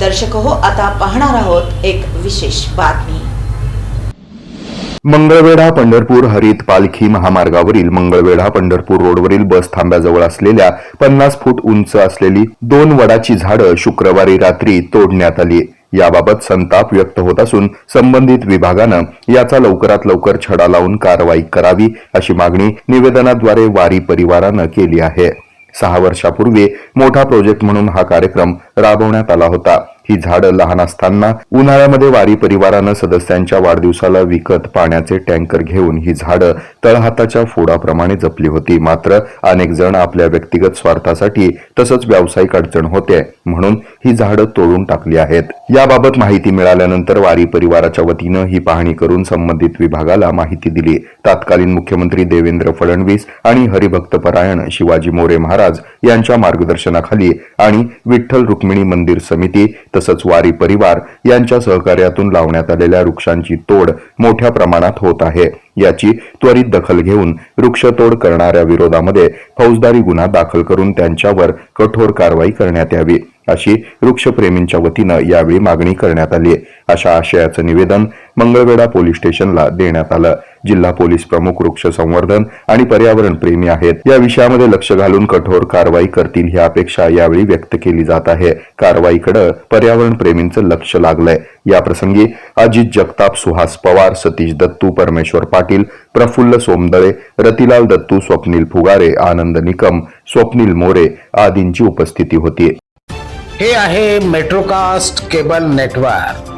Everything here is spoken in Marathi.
दर्शक हो आता पाहणार आहोत एक विशेष बातमी. मंगळवेढा पंढरपूर हरित पालखी महामार्गावरील मंगळवेढा पंढरपूर रोडवरील बस थांब्याजवळ असलेल्या पन्नास फूट उंच असलेली दोन वडाची झाडं शुक्रवारी रात्री तोडण्यात आली. याबाबत संताप व्यक्त होत असून संबंधित विभागानं याचा लवकरात लवकर छडा लावून कारवाई करावी अशी मागणी निवेदनाद्वारे वारी परिवारानं केली आहे. सहा वर्षापूर्वी मोठा प्रोजेक्ट म्हणून हा कार्यक्रम राबवण्यात आला होता. ही झाडं लहान असताना उन्हाळ्यामध्ये वारी परिवारानं सदस्यांच्या वाढदिवसाला विकत पाण्याचे टँकर घेऊन ही झाडं तळहाताच्या फोडाप्रमाणे जपली होती. मात्र अनेक जण आपल्या व्यक्तिगत स्वार्थासाठी तसंच व्यावसायिक अडचण होते म्हणून ही झाडं तोडून टाकली आहेत. याबाबत माहिती मिळाल्यानंतर वारी परिवाराच्या वतीनं ही पाहणी करून संबंधित विभागाला माहिती दिली. तत्कालीन मुख्यमंत्री देवेंद्र फडणवीस आणि हरिभक्तपरायण शिवाजी मोरे महाराज यांच्या मार्गदर्शनाखाली आणि विठ्ठल रुक्मिणी मंदिर समिती तसंच वारी परिवार यांच्या सहकार्यातून लावण्यात आलेल्या वृक्षांची तोड मोठ्या प्रमाणात होत आहे. याची त्वरित दखल घेऊन वृक्षतोड करणाऱ्या विरोधामध्ये फौजदारी गुन्हा दाखल करून त्यांच्यावर कठोर कारवाई करण्यात यावी अशी वृक्षप्रेमींच्या वतीनं यावेळी मागणी करण्यात आली अशा आशयाचं निवेदन मंगळवेढा पोलीस स्टेशनला देण्यात आलं. जिल्हा पोलीस प्रमुख वृक्ष संवर्धन आणि पर्यावरण प्रेमी आहेत. या विषयामध्ये लक्ष घालून कठोर कारवाई करतील ही अपेक्षा यावेळी व्यक्त केली जात आहे. कारवाईकडे पर्यावरण प्रेमींचं लक्ष लागलंय. या प्रसंगी अजित जगताप सुहास पवार सतीश दत्तू परमेश्वर पाटील प्रफुल्ल सोमदळे रतिलाल दत्तू स्वप्नील फुगारे आनंद निकम स्वप्नील मोरे आदींची उपस्थिती होती. हे आहे मेट्रोकास्ट केबल नेटवर्क.